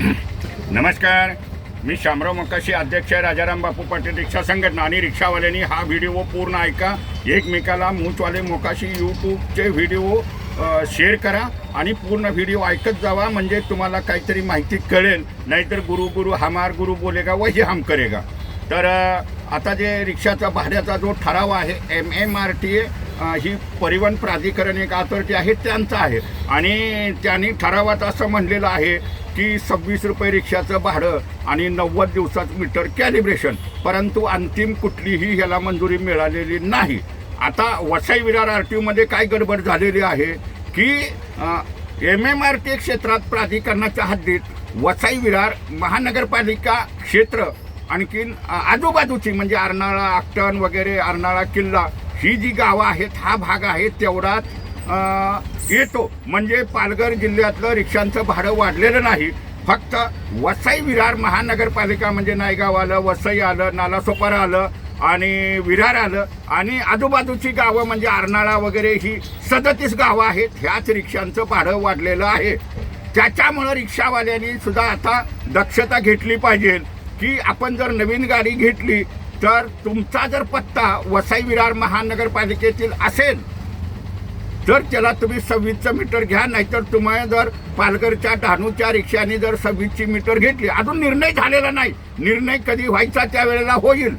नमस्कार. मी शामराव मकाशी अध्यक्ष राजाराम बापू पाटील रिक्षा संघटना आणि रिक्षावाल्यांनी हा व्हिडिओ पूर्ण ऐका. एकमेकाला मूचवाले मोकाशी यूट्यूबचे व्हिडिओ शेअर करा आणि पूर्ण व्हिडिओ ऐकत जावा. म्हणजे तुम्हाला काहीतरी माहिती कळेल. नाहीतर गुरु गुरु हमार गुरु बोलेगा वही हम करेगा. तर आता जे रिक्षाचा भाड्याचा जो ठराव आहे M M R T A ही परिवहन प्राधिकरण एक अथॉरिटी आहे त्यांचा आहे. आणि त्यांनी ठरावात असं म्हणलेलं आहे की सव्वीस रुपये रिक्षाचं भाडं आणि नव्वद दिवसाचं मीटर कॅलिब्रेशन परंतु अंतिम कुठलीही ह्याला मंजुरी मिळालेली नाही. आता वसई विरार आर टी ओमध्ये काय गडबड झालेली आहे? की एम एम आर टी क्षेत्रात प्राधिकरणाच्या हद्दीत वसई विरार महानगरपालिका क्षेत्र आणखीन आजूबाजूची म्हणजे अर्नाळा आकटण वगैरे अर्नाळा किल्ला ही जी गावं आहेत हा भाग आहे तेवढाच येतो. म्हणजे पालघर जिल्ह्यातलं रिक्षांचं भाडं वाढलेलं नाही. फक्त वसई विरार महानगरपालिका म्हणजे नायगाव आलं वसई आलं नालासोपारा आलं आणि विरार आलं. आणि आजूबाजूची गावं म्हणजे अर्नाळा वगैरे ही सदतीस गावं आहेत. ह्याच रिक्षांचं भाडं वाढलेलं आहे. त्याच्यामुळं रिक्षावाल्यांनी सुद्धा आता दक्षता घेतली पाहिजे. की आपण जर नवीन गाडी घेतली तर तुमचा जर पत्ता वसई विरार महानगरपालिकेतील असेल तर त्याला तुम्ही सव्वीसचं मीटर घ्या नाहीतर तुम्हाला जर पालघरच्या डहाणूच्या रिक्षाने जर सव्वीसची मीटर घेतली अजून निर्णय झालेला नाही. निर्णय कधी व्हायचा त्यावेळेला होईल.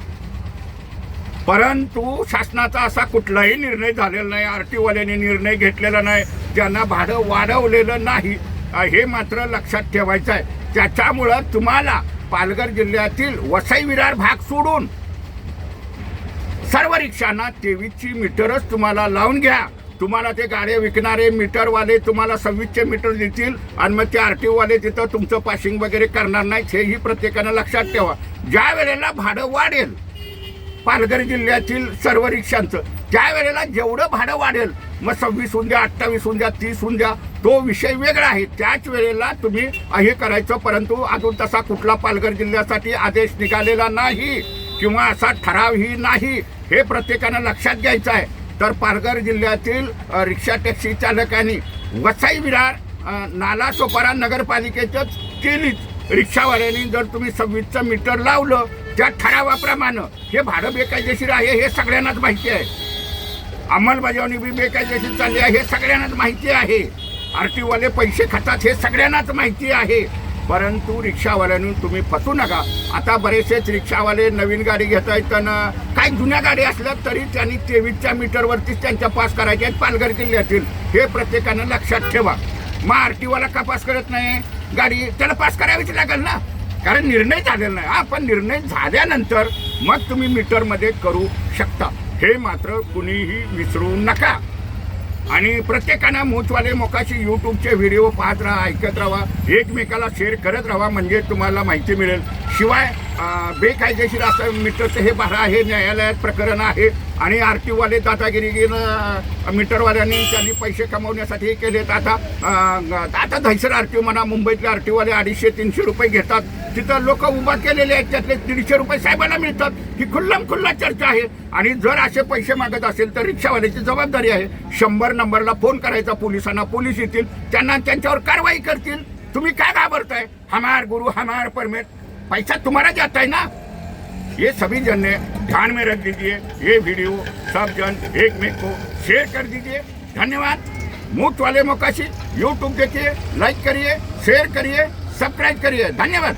परंतु शासनाचा असा कुठलाही निर्णय झालेला नाही आर टी वाल्याने निर्णय घेतलेला नाही त्यांना भाडं वाढवलेलं नाही हे मात्र लक्षात ठेवायचं आहे. त्याच्यामुळं तुम्हाला पालघर जिल्ह्यातील वसई विरार भाग सोडून सर्व रिक्षांना तेवीसची मीटरच तुम्हाला लावून घ्या. तुम्हाला ते गाड्या विकणारे मीटरवाले तुम्हाला सव्वीसचे मीटर देतील आणि मग ते आर टी ओवाले तिथं तुमचं पासिंग वगैरे करणार नाहीत हेही प्रत्येकानं लक्षात ठेवा. ज्या वेळेला भाडं वाढेल पालघर जिल्ह्यातील सर्व रिक्षांचं ज्या वेळेला जेवढं भाडं वाढेल मग सव्वीस होऊन द्या अठ्ठावीस होऊन द्या तीस होऊन द्या तो विषय वेगळा आहे. त्याच वेळेला तुम्ही हे करायचं परंतु अजून तसा कुठला पालघर जिल्ह्यासाठी आदेश निघालेला नाही किंवा असा ठरावही नाही हे प्रत्येकानं लक्षात घ्यायचं आहे. तर पालघर जिल्ह्यातील रिक्षा टॅक्सी चालकांनी वसाई विरार नालासोपारा नाला सोपारा नगरपालिकेच्याच केलीच रिक्षावाल्यांनी जर तुम्ही सव्वीसचं मीटर लावलं त्या ठरावाप्रमाणे हे भाडं बेकायदेशीर आहे हे सगळ्यांनाच माहिती आहे. अंमलबजावणी बी बेकायदेशीर चालली आहे हे सगळ्यांनाच माहिती आहे. आर टीवाले पैसे खातात हे सगळ्यांनाच माहिती आहे. परंतु रिक्षावाल्यांनी तुम्ही फसू नका. आता बरेचसेच रिक्षावाले नवीन गाडी घेत आहेत आणि काही जुन्या गाडी असल्या तरी त्यांनी तेवीसच्या मीटरवरतीच त्यांच्या पास करायच्या आहेत पालघर जिल्ह्यातील. हे प्रत्येकानं लक्षात ठेवा. मग आर टी वाला का पास करत नाही? गाडी त्याला पास करावीच लागेल ना? कारण निर्णय झालेला नाही. हा पण निर्णय झाल्यानंतर मग तुम्ही मीटरमध्ये करू शकता. हे मात्र कुणीही विसरू नका. आणि प्रत्येकानं मोचवाले मोकाशी यूट्यूबचे व्हिडिओ पाहत राहा ऐकत राहा एकमेकाला शेअर करत राहा म्हणजे तुम्हाला माहिती मिळेल. शिवाय बेकायदेशीर असं मीटरचं हे भाडं आहे न्यायालयात प्रकरण आहे. आणि आर टीवाले दादागिरीनं दादागिरी मीटरवाल्यांनी त्यांनी पैसे कमवण्यासाठी हे केलेत. आता आता धैसर आर टी ओ म्हणा मुंबईतले आर टीवाले अडीचशे तीनशे रुपये घेतात. तिथं लोक उभा केलेले आहेत त्यातले दीडशे रुपये साहेबांना मिळतात. ही खुल्लम खुल्ला चर्चा आहे. आणि जर असे पैसे मागत असेल तर रिक्षावाल्याची जबाबदारी आहे. शंभर नंबरला फोन करायचा पोलिसांना. पोलीस येतील त्यांना त्यांच्यावर कारवाई करतील. तुम्ही काय घाबरताय? हमार गुरु हमार परमेट पैसा तुम्हारा जाता है ना? ये सभी जन ने ध्यान में रख दीजिए ये वीडियो सब जन एक में को शेयर कर दीजिए। धन्यवाद। मूठ वाले मोकाशी यूट्यूब देखिए लाइक करिए शेयर करिए सब्सक्राइब करिए। धन्यवाद।